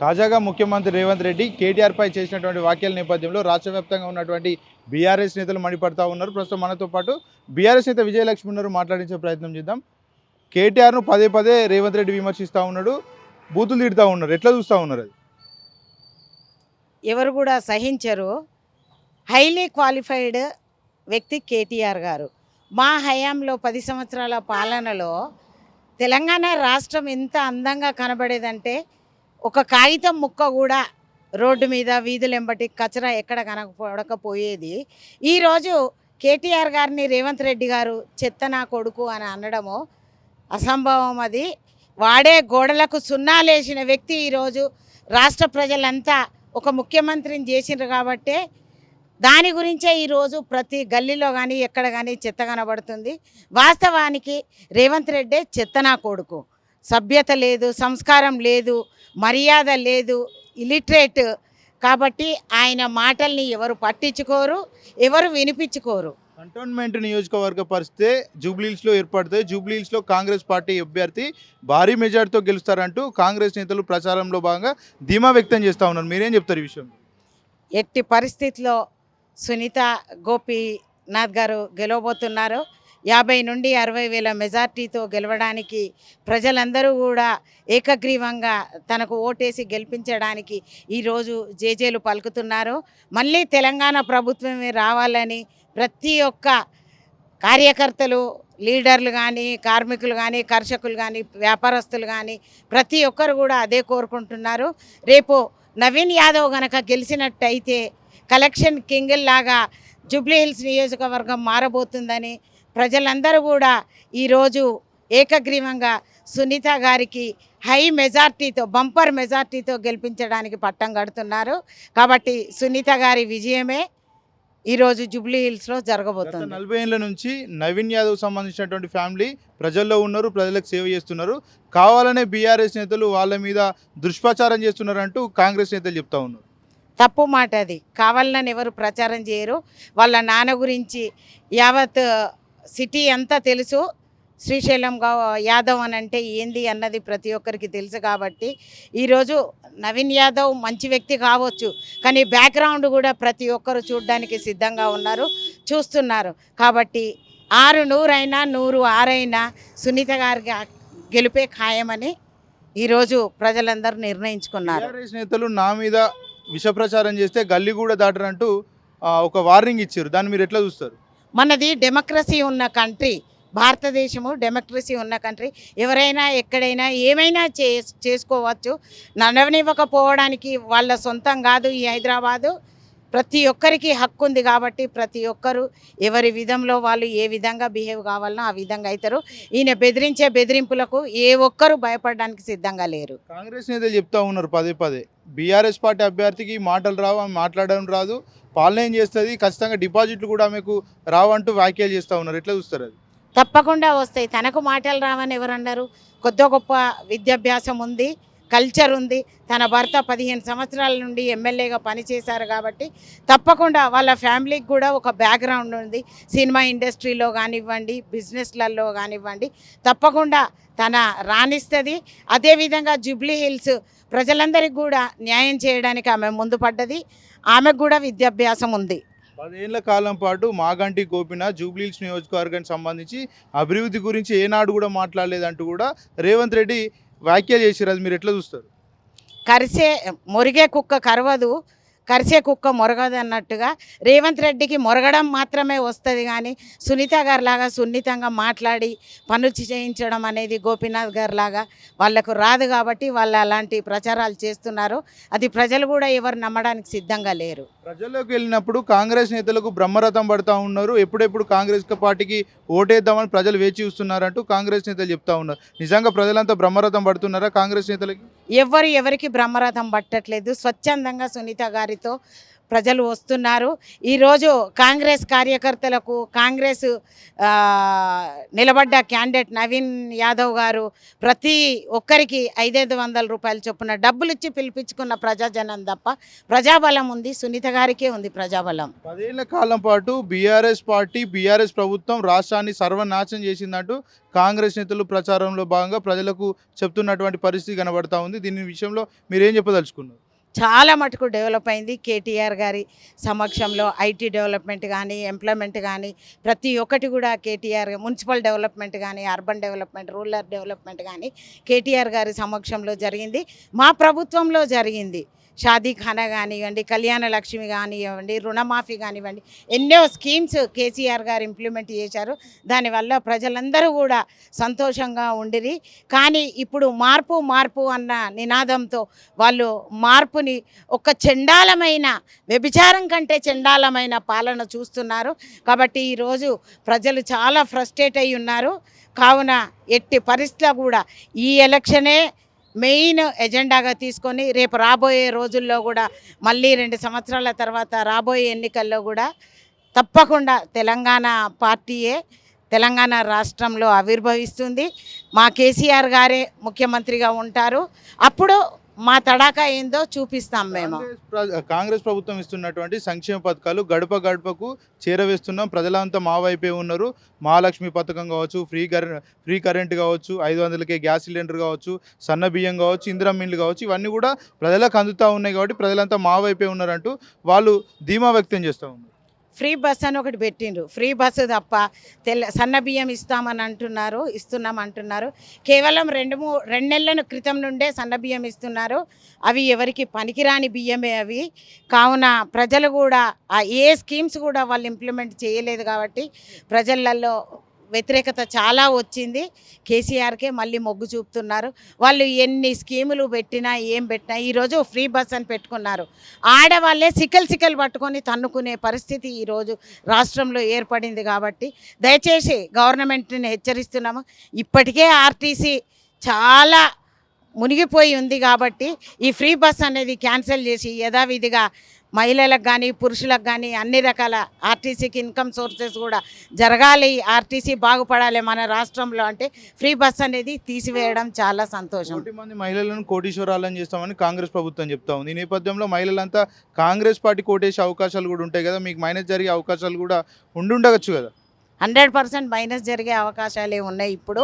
తాజాగా ముఖ్యమంత్రి రేవంత్ రెడ్డి కేటీఆర్పై చేసినటువంటి వ్యాఖ్యల నేపథ్యంలో రాష్ట్ర వ్యాప్తంగా ఉన్నటువంటి బీఆర్ఎస్ నేతలు మండిపడతా ఉన్నారు. ప్రస్తుతం మనతో పాటు బీఆర్ఎస్ నేత విజయలక్ష్మి ఉన్నారు. మాట్లాడించే ప్రయత్నం చేద్దాం. కేటీఆర్ను పదే పదే రేవంత్ రెడ్డి విమర్శిస్తూ ఉన్నాడు బూతులు తిడుతూ ఉన్నారు. ఎట్లా చూస్తూ ఉన్నారు అది? ఎవరు కూడా సహించరు. హైలీ క్వాలిఫైడ్ వ్యక్తి కేటీఆర్ గారు. మా హయాంలో పది సంవత్సరాల పాలనలో తెలంగాణ రాష్ట్రం ఎంత అందంగా కనబడేదంటే ఒక కాగితం ముక్క కూడా రోడ్డు మీద వీధులెంబటి కచరా ఎక్కడ కనపడకపోయేది. ఈరోజు కేటీఆర్ గారిని రేవంత్ రెడ్డి గారు చెత్త నా కొడుకు అని అనడము అసంభవం అది. వాడే గోడలకు సున్నాలేసిన వ్యక్తి ఈరోజు రాష్ట్ర ప్రజలంతా ఒక ముఖ్యమంత్రిని చేసిండ్రు కాబట్టే దాని గురించే ఈరోజు ప్రతి గల్లీలో కానీ ఎక్కడ కానీ చెత్త కనబడుతుంది. వాస్తవానికి రేవంత్ రెడ్డే చెత్త నా కొడుకు. సభ్యత లేదు సంస్కారం లేదు మర్యాద లేదు ఇలిటరేట్ కాబట్టి ఆయన మాటల్ని ఎవరు పట్టించుకోరు ఎవరు వినిపించుకోరు. కంటోన్మెంట్ నియోజకవర్గ పరిస్థితే జూబ్లీహిల్స్లో ఏర్పడితే జూబ్లీహిల్స్లో కాంగ్రెస్ పార్టీ అభ్యర్థి భారీ మెజార్టీతో గెలుస్తారంటూ కాంగ్రెస్ నేతలు ప్రచారంలో భాగంగా ధీమా వ్యక్తం చేస్తూ ఉన్నారు. మీరేం చెప్తారు ఈ విషయం? ఎట్టి పరిస్థితిలో సునీత గోపీనాథ్ గారు గెలవబోతున్నారు. యాభై నుండి అరవై వేల మెజార్టీతో గెలవడానికి ప్రజలందరూ కూడా ఏకగ్రీవంగా తనకు ఓటేసి గెలిపించడానికి ఈరోజు జేజేలు పలుకుతున్నారు. మళ్ళీ తెలంగాణ ప్రభుత్వమే రావాలని ప్రతి ఒక్క కార్యకర్తలు లీడర్లు కానీ కార్మికులు కానీ కర్షకులు కానీ వ్యాపారస్తులు కానీ ప్రతి ఒక్కరు కూడా అదే కోరుకుంటున్నారు. రేపు నవీన్ యాదవ్ గనక గెలిచినట్టయితే కలెక్షన్ కింగిల్ లాగా జూబ్లీహిల్స్ నియోజకవర్గం మారబోతుందని ప్రజలందరూ కూడా ఈరోజు ఏకగ్రీవంగా సునీత గారికి హై మెజార్టీతో బంపర్ మెజార్టీతో గెలిపించడానికి పట్టం కడుతున్నారు. కాబట్టి సునీత గారి విజయమే ఈరోజు జూబ్లీ హిల్స్లో జరగబోతుంది. నలభై ఏళ్ళ నుంచి నవీన్ యాదవ్ సంబంధించినటువంటి ఫ్యామిలీ ప్రజల్లో ఉన్నారు ప్రజలకు సేవ చేస్తున్నారు. కావాలనే బీఆర్ఎస్ నేతలు వాళ్ళ మీద దుష్ప్రచారం చేస్తున్నారంటూ కాంగ్రెస్ నేతలు చెప్తా ఉన్నారు. తప్పు మాట అది. కావాలని ఎవరు ప్రచారం చేయరు. వాళ్ళ నాన్న గురించి యావత్ సిటీ అంతా తెలుసు. శ్రీశైలం గా- యాదవ్ అని అంటే ఏంది అన్నది ప్రతి ఒక్కరికి తెలుసు కాబట్టి ఈరోజు నవీన్ యాదవ్ మంచి వ్యక్తి కావచ్చు. కానీ బ్యాక్గ్రౌండ్ కూడా ప్రతి ఒక్కరు చూడడానికి సిద్ధంగా ఉన్నారు చూస్తున్నారు. కాబట్టి ఆరు నూరైనా నూరు ఆరైనా సునీత గారికి గెలిపే ఖాయమని ఈరోజు ప్రజలందరూ నిర్ణయించుకున్నారు. నేతలు నా మీద విష ప్రచారం చేస్తే గల్లీ కూడా దాటరంటూ ఒక వార్నింగ్ ఇచ్చారు. దాన్ని మీరు ఎట్లా చూస్తారు? మనది డెమోక్రసీ ఉన్న కంట్రీ భారతదేశము డెమోక్రసీ ఉన్న కంట్రీ ఎవరైనా ఎక్కడైనా ఏమైనా చే చేసుకోవచ్చు. నడవనివ్వకపోవడానికి వాళ్ళ సొంతం కాదు ఈ హైదరాబాదు. ప్రతి ఒక్కరికి హక్కు ఉంది కాబట్టి ప్రతి ఒక్కరు ఎవరి విధంలో వాళ్ళు ఏ విధంగా బిహేవ్ కావాలనో ఆ విధంగా అవుతారు. ఈయన బెదిరించే బెదిరింపులకు ఏ ఒక్కరు భయపడడానికి సిద్ధంగా లేరు. కాంగ్రెస్ నేతలు చెప్తా ఉన్నారు పదే పదే. బీఆర్ఎస్ పార్టీ అభ్యర్థికి మాటలు రావు ఆమె మాట్లాడడం రాదు. పాలన ఏం చేస్తుంది? ఖచ్చితంగా డిపాజిట్లు కూడా ఆమెకు రావంటూ వ్యాఖ్యలు చేస్తూ ఉన్నారు. ఎట్లా చూస్తారు అది? తప్పకుండా వస్తాయి. తనకు మాటలు రావని ఎవరన్నారు కొద్ది గొప్ప విద్యాభ్యాసం ఉంది. కల్చర్ ఉంది. తన భర్త పదిహేను సంవత్సరాల నుండి ఎమ్మెల్యేగా పనిచేశారు కాబట్టి తప్పకుండా వాళ్ళ ఫ్యామిలీకి కూడా ఒక బ్యాక్గ్రౌండ్ ఉంది. సినిమా ఇండస్ట్రీలో కానివ్వండి బిజినెస్లలో కానివ్వండి తప్పకుండా తన రాణిస్తుంది. అదేవిధంగా జూబ్లీ హిల్స్ ప్రజలందరికీ కూడా న్యాయం చేయడానికి ఆమె ముందు పడ్డది. ఆమెకు కూడా విద్యాభ్యాసం ఉంది. పదేళ్ళ కాలం పాటు మాగంటి గోపినాథ్ జూబ్లీహిల్స్ నియోజకవర్గానికి సంబంధించి అభివృద్ధి గురించి ఏనాడు కూడా మాట్లాడలేదంటూ కూడా రేవంత్ రెడ్డి వ్యాఖ్య చేశారు అది మీరు ఎట్లా చూస్తారు? కరిసే మురిగే కుక్క కరవదు కరిసే కుక్క మొరగదు అన్నట్టుగా రేవంత్ రెడ్డికి మొరగడం మాత్రమే వస్తుంది కానీ సునీత గారిలాగా సున్నితంగా మాట్లాడి పనులు చేయించడం అనేది గోపీనాథ్ గారిలాగా వాళ్ళకు రాదు కాబట్టి వాళ్ళు అలాంటి ప్రచారాలు చేస్తున్నారు. అది ప్రజలు కూడా ఎవరు నమ్మడానికి సిద్ధంగా లేరు. ప్రజల్లోకి వెళ్ళినప్పుడు కాంగ్రెస్ నేతలకు బ్రహ్మరథం పడతా ఉన్నారు. ఎప్పుడెప్పుడు కాంగ్రెస్ పార్టీకి ఓటేద్దామని ప్రజలు వేచి చూస్తున్నారంటూ కాంగ్రెస్ నేతలు చెప్తా ఉన్నారు. నిజంగా ప్రజలంతా బ్రహ్మరథం పడుతున్నారా కాంగ్రెస్ నేతలకి? ఎవ్వరు ఎవరికి బ్రహ్మరథం పట్టట్లేదు. స్వచ్ఛందంగా సునీత గారితో ప్రజలు వస్తున్నారు. ఈరోజు కాంగ్రెస్ కార్యకర్తలకు కాంగ్రెస్ నిలబడ్డ క్యాండిడేట్ నవీన్ యాదవ్ గారు ప్రతి ఒక్కరికి ఐదైదు వందల రూపాయలు చొప్పున డబ్బులు ఇచ్చి పిలిపించుకున్న ప్రజాజనం తప్ప ప్రజాబలం ఉంది. సునీత గారికే ఉంది ప్రజాబలం. పదేళ్ళ కాలం పాటు బీఆర్ఎస్ పార్టీ బీఆర్ఎస్ ప్రభుత్వం రాష్ట్రాన్ని సర్వనాశనం చేసిందంటూ కాంగ్రెస్ నేతలు ప్రచారంలో భాగంగా ప్రజలకు చెప్తున్నటువంటి పరిస్థితి కనబడతా ఉంది. దీని విషయంలో మీరేం చెప్పదలుచుకున్నారు? చాలా మటుకు డెవలప్ అయింది. కేటీఆర్ గారి సమక్షంలో ఐటీ డెవలప్మెంట్ కానీ ఎంప్లాయ్మెంట్ కానీ ప్రతి ఒక్కటి కూడా కేటీఆర్ మున్సిపల్ డెవలప్మెంట్ కానీ అర్బన్ డెవలప్మెంట్ రూరల్ డెవలప్మెంట్ కానీ కేటీఆర్ గారి సమక్షంలో జరిగింది. మా ప్రభుత్వంలో జరిగింది. షాదీ ఖానా కానివ్వండి కళ్యాణ లక్ష్మి కానివ్వండి రుణమాఫీ కానివ్వండి ఎన్నో స్కీమ్స్ కేసీఆర్ గారు ఇంప్లిమెంట్ చేశారు. దానివల్ల ప్రజలందరూ కూడా సంతోషంగా ఉండిరి. కానీ ఇప్పుడు మార్పు మార్పు అన్న నినాదంతో వాళ్ళు మార్పుని ఒక చండాలమైన వ్యభిచారం కంటే చండాలమైన పాలన చూస్తున్నారు. కాబట్టి ఈరోజు ప్రజలు చాలా ఫ్రస్ట్రేట్ అయి ఉన్నారు. కావున ఎట్టి పరిస్థితిలో కూడా ఈ ఎలక్షనే మెయిన్ ఎజెండాగా తీసుకొని రేపు రాబోయే రోజుల్లో కూడా మళ్ళీ రెండు సంవత్సరాల తర్వాత రాబోయే ఎన్నికల్లో కూడా తప్పకుండా తెలంగాణ పార్టీయే తెలంగాణ రాష్ట్రంలో ఆవిర్భవిస్తుంది. మా కేసీఆర్ గారే ముఖ్యమంత్రిగా ఉంటారు. అప్పుడు మా తడాకా ఏందో చూపిస్తాం మేము. కాంగ్రెస్ ప్రభుత్వం ఇస్తున్నటువంటి సంక్షేమ పథకాలు గడప గడపకు చేరవేస్తున్నాం. ప్రజలంతా మా వైపే ఉన్నారు. మహాలక్ష్మి పథకం కావచ్చు ఫ్రీ ఫ్రీ కరెంట్ కావచ్చు ఐదు వందలకే గ్యాస్ సిలిండర్ కావచ్చు సన్న బియ్యం కావచ్చు ఇందిరా మిల్లు కావచ్చు ఇవన్నీ కూడా ప్రజలకు అందుతూ ఉన్నాయి కాబట్టి ప్రజలంతా మా వైపే ఉన్నారంటూ వాళ్ళు ధీమా వ్యక్తం చేస్తూ ఉన్నారు. ఫ్రీ బస్ అని ఒకటి పెట్టిండ్రు. ఫ్రీ బస్సు తప్ప తెల్ల సన్న బియ్యం ఇస్తామని అంటున్నారు ఇస్తున్నాం అంటున్నారు. కేవలం రెండు మూ రెండు నెలల క్రితం నుండే సన్న బియ్యం ఇస్తున్నారు. అవి ఎవరికి పనికిరాని బియ్యమే అవి. కావున ప్రజలు కూడా ఏ స్కీమ్స్ కూడా వాళ్ళు ఇంప్లిమెంట్ చేయలేదు కాబట్టి ప్రజలలో వ్యతిరేకత చాలా వచ్చింది. కేసీఆర్కే మళ్ళీ మొగ్గు చూపుతున్నారు. వాళ్ళు ఎన్ని స్కీములు పెట్టినా ఏం పెట్టినా ఈరోజు ఫ్రీ బస్ అని పెట్టుకున్నారు. ఆడవాళ్ళే సికల్ సికల్ పట్టుకొని తన్నుకునే పరిస్థితి ఈరోజు రాష్ట్రంలో ఏర్పడింది కాబట్టి దయచేసి గవర్నమెంట్ని హెచ్చరిస్తున్నాము. ఇప్పటికే ఆర్టీసీ చాలా మునిగిపోయి ఉంది కాబట్టి ఈ ఫ్రీ బస్ అనేది క్యాన్సిల్ చేసి యథావిధిగా మహిళలకు కానీ పురుషులకు కానీ అన్ని రకాల ఆర్టీసీకి ఇన్కమ్ సోర్సెస్ కూడా జరగాలి. ఆర్టీసీ బాగుపడాలి మన రాష్ట్రంలో అంటే ఫ్రీ బస్ అనేది తీసివేయడం చాలా సంతోషం. కోటి మంది మహిళలను కోటీశ్వరాలను చేస్తామని కాంగ్రెస్ ప్రభుత్వం చెప్తా ఉంది. ఈ నేపథ్యంలో మహిళలంతా కాంగ్రెస్ పార్టీ కోటేసే అవకాశాలు కూడా ఉంటాయి కదా. మీకు మైనస్ జరిగే అవకాశాలు కూడా ఉండుండవచ్చు కదా. హండ్రెడ్ పర్సెంట్ మైనస్ జరిగే అవకాశాలే ఉన్నాయి ఇప్పుడు.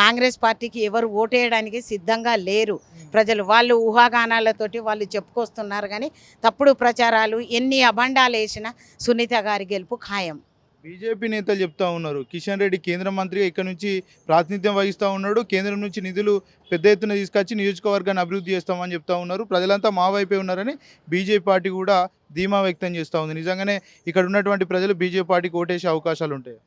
కాంగ్రెస్ పార్టీకి ఎవరు ఓటేయడానికి సిద్ధంగా లేరు. ప్రజలు వాళ్ళు ఊహాగానాలతోటి వాళ్ళు చెప్పుకొస్తున్నారు కానీ తప్పుడు ప్రచారాలు ఎన్ని అభండాలు వేసినా సునీత గారి గెలుపు ఖాయం. బీజేపీ నేతలు చెప్తా ఉన్నారు కిషన్ రెడ్డి కేంద్ర మంత్రిగా ఇక్కడ నుంచి ప్రాతినిధ్యం వహిస్తూ ఉన్నాడు కేంద్రం నుంచి నిధులు పెద్ద ఎత్తున తీసుకొచ్చి నియోజకవర్గాన్ని అభివృద్ధి చేస్తామని చెప్తా ఉన్నారు. ప్రజలంతా మా వైపే ఉన్నారని బీజేపీ పార్టీ కూడా ధీమా వ్యక్తం చేస్తూ ఉంది. నిజంగానే ఇక్కడ ఉన్నటువంటి ప్రజలు బీజేపీ పార్టీకి ఓటేసే అవకాశాలు ఉంటాయి?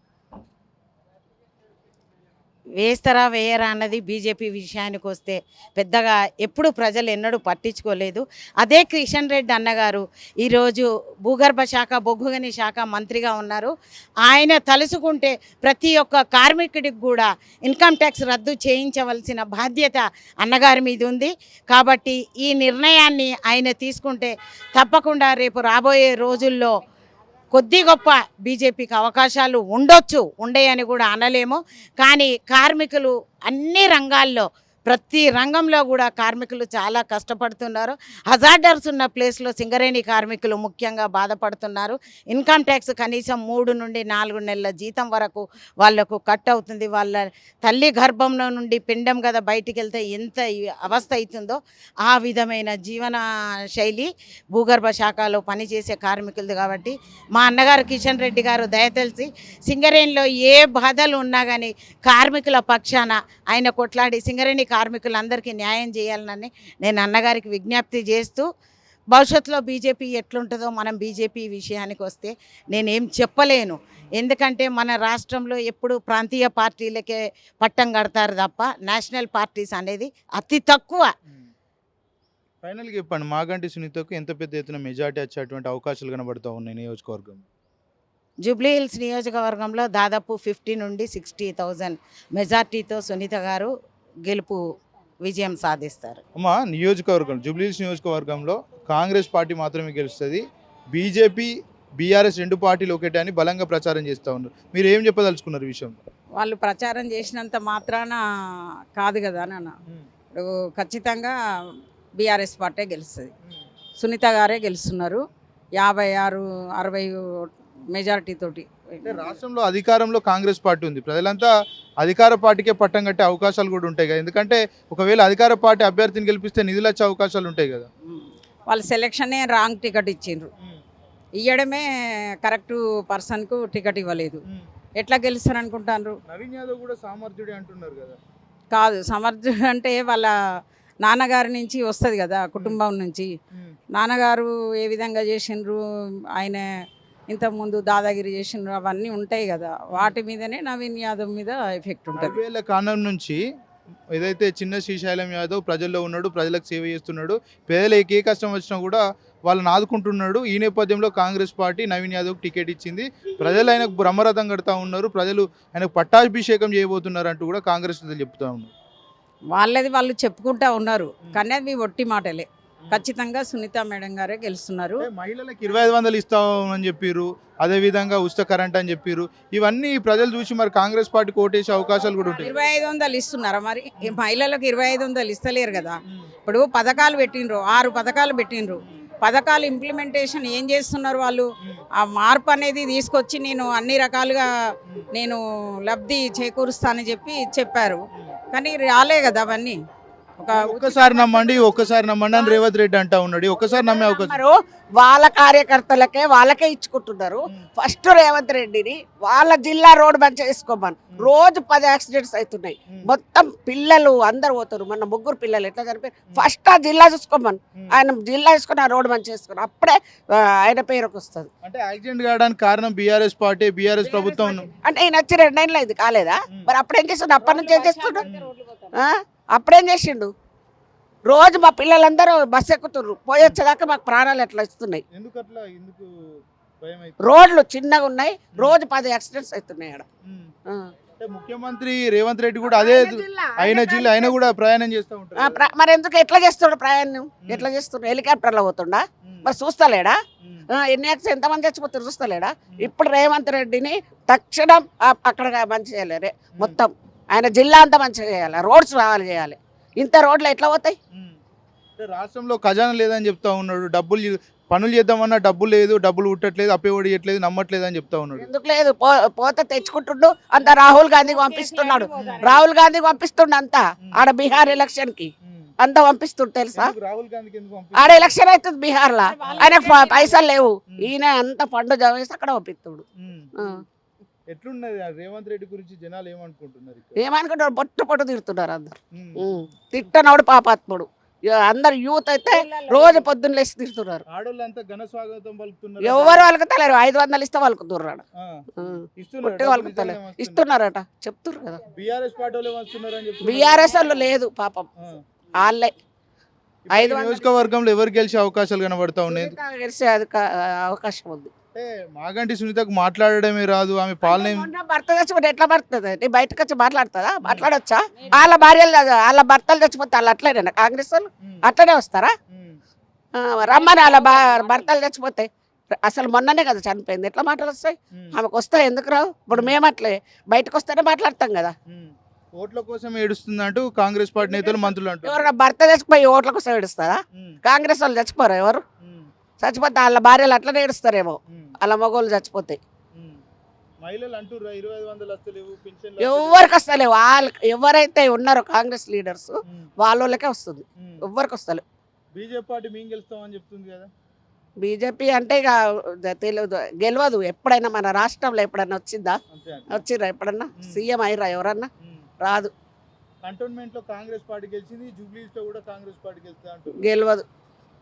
వేస్తారా వేయరా అన్నది బీజేపీ విషయానికి వస్తే పెద్దగా ఎప్పుడు ప్రజలు ఎన్నడూ పట్టించుకోలేదు. అదే కిషన్ రెడ్డి అన్నగారు ఈరోజు భూగర్భ శాఖ బొగ్గుగని శాఖ మంత్రిగా ఉన్నారు. ఆయన తలుసుకుంటే ప్రతి ఒక్క కార్మికుడికి కూడా ఇన్కమ్ ట్యాక్స్ రద్దు చేయించవలసిన బాధ్యత అన్నగారి మీద ఉంది. కాబట్టి ఈ నిర్ణయాన్ని ఆయన తీసుకుంటే తప్పకుండా రేపు రాబోయే రోజుల్లో కొద్ది గొప్ప బీజేపీకి అవకాశాలు ఉండొచ్చు ఉండేయని కూడా అనలేము. కానీ కార్మికులు అన్ని రంగాల్లో ప్రతి రంగంలో కూడా కార్మికులు చాలా కష్టపడుతున్నారు. హజార్డర్స్ ఉన్న ప్లేస్లో సింగరేణి కార్మికులు ముఖ్యంగా బాధపడుతున్నారు. ఇన్కమ్ ట్యాక్స్ కనీసం మూడు నుండి నాలుగు నెలల జీతం వరకు వాళ్ళకు కట్ అవుతుంది. వాళ్ళ తల్లి గర్భంలో నుండి పిండం కదా బయటికి వెళ్తే ఎంత అవస్థ అవుతుందో ఆ విధమైన జీవన శైలి భూగర్భ శాఖలో పనిచేసే కార్మికులది కాబట్టి మా అన్నగారు కిషన్ రెడ్డి గారు దయతెలిసి సింగరేణిలో ఏ బాధలు ఉన్నా కానీ కార్మికుల పక్షాన ఆయన కొట్లాడి సింగరేణి కార్మికులందరికీ న్యాయం చేయాలని నేను అన్నగారికి విజ్ఞప్తి చేస్తూ భవిష్యత్తులో బీజేపీ ఎట్లుంటుందో మనం బీజేపీ విషయానికి వస్తే నేనేం చెప్పలేను. ఎందుకంటే మన రాష్ట్రంలో ఎప్పుడు ప్రాంతీయ పార్టీలకే పట్టం కడతారు తప్ప నేషనల్ పార్టీస్ అనేది అతి తక్కువ. ఫైనల్గా చెప్పండి మాగంటి సునీతకు ఎంత పెద్ద ఎత్తున మెజార్టీ వచ్చేటువంటి అవకాశాలు కనబడుతూ ఉన్నాయి నియోజకవర్గం జూబ్లీ హిల్స్ నియోజకవర్గంలో దాదాపు ఫిఫ్టీ నుండి సిక్స్టీ థౌజండ్ మెజార్టీతో సునీత గారు గెలుపు విజయం సాధిస్తారు. అమ్మ నియోజకవర్గం జూబ్లీహిల్స్ నియోజకవర్గంలో కాంగ్రెస్ పార్టీ మాత్రమే గెలుస్తుంది. బీజేపీ బీఆర్ఎస్ రెండు పార్టీలు ఒకటే అని బలంగా ప్రచారం చేస్తూ ఉన్నారు. మీరు ఏం చెప్పదలుచుకున్నారు విషయం వాళ్ళు ప్రచారం చేసినంత మాత్రాన కాదు కదా నాన్న. ఇప్పుడు ఖచ్చితంగా బీఆర్ఎస్ పార్టీ గెలుస్తుంది. సునీత గారే గెలుస్తున్నారు. యాభై ఆరు అరవై మెజారిటీ తోటి. అంటే రాష్ట్రంలో అధికారంలో కాంగ్రెస్ పార్టీ ఉంది. ప్రజలంతా అధికార పార్టీకే పట్టం కట్టే అవకాశాలు కూడా ఉంటాయి కదా. ఎందుకంటే ఒకవేళ అధికార పార్టీ అభ్యర్థిని గెలిపిస్తే నిధులు వచ్చే అవకాశాలు ఉంటాయి కదా. వాళ్ళ సెలక్షనే రాంగ్ టికెట్ ఇచ్చిండ్రు. ఇవ్వడమే కరెక్ట్ పర్సన్కు టికెట్ ఇవ్వలేదు. ఎట్లా గెలుస్తారు అనుకుంటారు నవీన్ యాదవ్ కూడా సామర్థ్యుడే అంటున్నారు కదా. కాదు సమర్థుడు అంటే వాళ్ళ నాన్నగారి నుంచి వస్తుంది కదా కుటుంబం నుంచి. నాన్నగారు ఏ విధంగా చేసిండ్రు? ఆయన ఇంతకుముందు దాదాగిరి చేసిండ్రు అవన్నీ ఉంటాయి కదా. వాటి మీదనే నవీన్ యాదవ్ మీద ఎఫెక్ట్ ఉంటుంది. వేల కాలం నుంచి ఏదైతే చిన్న శ్రీశైలం యాదవ్ ప్రజల్లో ఉన్నాడు ప్రజలకు సేవ చేస్తున్నాడు పేదలకు ఏ కష్టం వచ్చినా కూడా వాళ్ళని ఆదుకుంటున్నాడు. ఈ నేపథ్యంలో కాంగ్రెస్ పార్టీ నవీన్ యాదవ్ టికెట్ ఇచ్చింది. ప్రజలు ఆయనకు బ్రహ్మరథం కడతా ఉన్నారు. ప్రజలు ఆయనకు పట్టాభిషేకం చేయబోతున్నారు అంటూ కూడా కాంగ్రెస్ చెప్తా ఉన్నారు. వాళ్ళది వాళ్ళు చెప్పుకుంటా ఉన్నారు. కానీ అవి ఒట్టి మాటలే. ఖచ్చితంగా సునీత మేడం గారే గెలుస్తున్నారు. మహిళలకు ఇరవై ఐదు వందలు ఇస్తామని చెప్పారు అదే విధంగా ఉచిత కరెంట్ అని చెప్పారు ఇవన్నీ ప్రజలు చూసి మరి కాంగ్రెస్ పార్టీకి ఓటేసే అవకాశాలు కూడా ఉంటాయి. ఇరవై ఐదు వందలు ఇస్తున్నారా మరి? మహిళలకు ఇరవై ఐదు వందలు ఇస్తలేరు కదా. ఇప్పుడు పథకాలు పెట్టిండ్రు ఆరు పథకాలు పెట్టిండ్రు. పథకాలు ఇంప్లిమెంటేషన్ ఏం చేస్తున్నారు వాళ్ళు? ఆ మార్పు అనేది తీసుకొచ్చి నేను అన్ని రకాలుగా నేను లబ్ధి చేకూరుస్తానని చెప్పి చెప్పారు. కానీ రాలే కదా అవన్నీ. ఒక ఒక్కసారి నమ్మండి ఒక్కసారి నమ్మండి అని రేవంత్ రెడ్డి అంటా ఉన్నాడు. ఒక్కసారి నమ్మే అవకాశం. వాళ్ళ కార్యకర్తలకే వాళ్ళకే ఇచ్చుకుంటున్నారు. ఫస్ట్ రేవంత్ రెడ్డిని వాళ్ళ జిల్లా రోడ్ మంచిగా చేసుకోమని. రోజు పది యాక్సిడెంట్స్ అవుతున్నాయి. మొత్తం పిల్లలు అందరు పోతారు మన ముగ్గురు పిల్లలు ఎట్లా చనిపోయి ఫస్ట్ ఆ జిల్లా చూసుకోమని. ఆయన జిల్లా చూసుకొని ఆ రోడ్ మంచిగా చేసుకుని అప్పుడే ఆ, ఆయన పేరుకు వస్తుంది. అంటే యాక్సిడెంట్ కావడానికి కారణం బీఆర్ఎస్ పార్టీ బీఆర్ఎస్ ప్రభుత్వం అంటే ఈయన వచ్చి రెండు నెలలు అయింది కాలేదా? మరి అప్పుడేం చేస్తుండు? అప్పటి నుంచి ఏం చేస్తుండు? ఆ? అప్పుడేం చేసిండు? రోజు మా పిల్లలందరూ బస్సు ఎక్కుతుర్రు పోయొచ్చేదాకా మాకు ప్రాణాలు ఎట్లా ఇస్తున్నాయి? రోడ్లు చిన్నగా ఉన్నాయి. రోజు పది యాక్సిడెంట్స్ అవుతున్నాయి ఆడ. ముఖ్యమంత్రి రేవంత్ రెడ్డి కూడా అదే ఆయన జిల్లా ఆయన కూడా ప్రయాణం చేస్తూ ఉంటారు మరి ఎందుకు ఎట్లా చేస్తుండు ప్రయాణం? ఎట్లా చేస్తుండు హెలికాప్టర్లో పోతుండా? మరి చూస్తలేడా? ఎన్ని యాక్సిడెంట్ ఎంతమంది చచ్చిపోతారు చూస్తలేడా? ఇప్పుడు రేవంత్ రెడ్డిని తక్షణం అక్కడ మంచి చేయాలి రే మొత్తం ఆయన జిల్లా అంతా మంచిగా చేయాలి. రోడ్స్ రావాలి చేయాలి. ఇంత రోడ్లు ఎట్లా పోతాయి? రాష్ట్రంలో ఖజానా లేదని చెప్తా ఉన్నాడు. డబ్బులు పనులు చేద్దామన్నా డబ్బులు లేదు డబ్బులు ఉట్టట్లేదు అప్పేవాడు ఇవ్వట్లేదు నమ్మట్లేదు అని చెప్తా ఉన్నాడు. ఎందుకు లేదు? పో పోతే తెచ్చుకుంటుండు అంత రాహుల్ గాంధీకి పంపిస్తున్నాడు. రాహుల్ గాంధీకి పంపిస్తుండు అంతా ఆడ బీహార్ ఎలక్షన్కి అంతా పంపిస్తుండు తెలుసా? ఆడ? ఎలక్షన్ అవుతుంది బీహార్ లా ఆయనకు ప- పైసలు లేవు. ఈయన అంత ఫండ్ జమ చేసి అక్కడ పంపిస్తుడు. ఎట్లున్నది? ఆ రేవంత్ రెడ్డి గురించి జనాలు ఏమనుకుంటున్నారు? ఏమనుకుంటారు? పొట్టు పొట్టు తిడుతున్నారు అందరు. తిట్టనోడు పాపాత్ముడు. అందరు యూత్ అయితే రోజు పొద్దున్న లేచి తిడుతున్నారు. ఆడోళ్ళంతా ఘన స్వాగతం పలుకుతున్నారు ఎవరు వాళ్ళకి తలేరు? ఐదు వందలు ఇస్తే వాళ్ళకు దుర్రాడు ఆ. పుట్టి ఇస్తున్నారు వాళ్ళకి తలేరు. ఇస్తున్నారట. చెప్తున్నారు కదా. బీఆర్ఎస్ పార్టీ వాళ్ళు వస్తున్నారు అని చెప్పి బీఆర్ఎస్ వాళ్ళు లేదు పాపం. వాళ్ళే. ఐదు. నియోజకవర్గంలో ఎవరు గెలిచే అవకాశాలు కనబడతా ఉన్నాయి? గెలిచే అవకాశం ఉంది. అంటే మాగంటి సునీతకు మాట్లాడడమే రాదు ఆమె పాలన భర్త చచ్చిపోతే ఎట్లా పడుతుంది నీ బయటకు వచ్చి మాట్లాడుతుందా మాట్లాడొచ్చా? వాళ్ళ భార్యలు వాళ్ళ భర్తలు చచ్చిపోతే వాళ్ళు అట్లేనా కాంగ్రెస్ వాళ్ళు. అట్లనే వస్తారా? రమ్మని వాళ్ళ భర్తలు చచ్చిపోతే. అసలు మొన్ననే కదా చనిపోయింది. ఎట్లా మాటలు వస్తాయి. ఆమెకు వస్తాయి ఎందుకు రావు? ఇప్పుడు మేము. అట్లే బయటకు వస్తేనే మాట్లాడతాం కదా. ఓట్ల కోసం ఏడుస్తుంది అంటూ కాంగ్రెస్ పార్టీ నేతలు మంత్రులు అంటారు ఎవరైనా భర్త చచ్చిపోయి ఓట్ల కోసం ఏడుస్తారా? కాంగ్రెస్ వాళ్ళు చచ్చిపోరా ఎవరు? చచ్చిపోతే వాళ్ళ భార్యలు అట్లనే ఏడుస్తారేమో. వాళ్ళ మగోళ్ళు చచ్చిపోతే. మహిళలు అంటుర్రా ఇరవై ఐదు వందలు వస్తలేవు పింఛన్లు ఎవరికి వస్తలేవు వాళ్ళు ఎవరైతే ఉన్నారో కాంగ్రెస్ లీడర్స్ వాళ్ళకే వస్తుంది. ఎవరికి వస్తలేవు బీజేపీ పార్టీ మేము గెలుస్తామని చెప్తుంది కదా? బీజేపీ అంటే ఇక తెలియదు. గెలవదు. ఎప్పుడైనా మన రాష్ట్రంలో ఎప్పుడైనా వచ్చిందా. వచ్చిర్రా ఎప్పుడన్నా. సీఎం అయ్యిరా ఎవరన్నా. రాదు. కంటోన్మెంట్లో కాంగ్రెస్ పార్టీ గెలిచింది జూబ్లీస్లో కూడా కాంగ్రెస్ పార్టీ గెలుస్తా గెలవదు.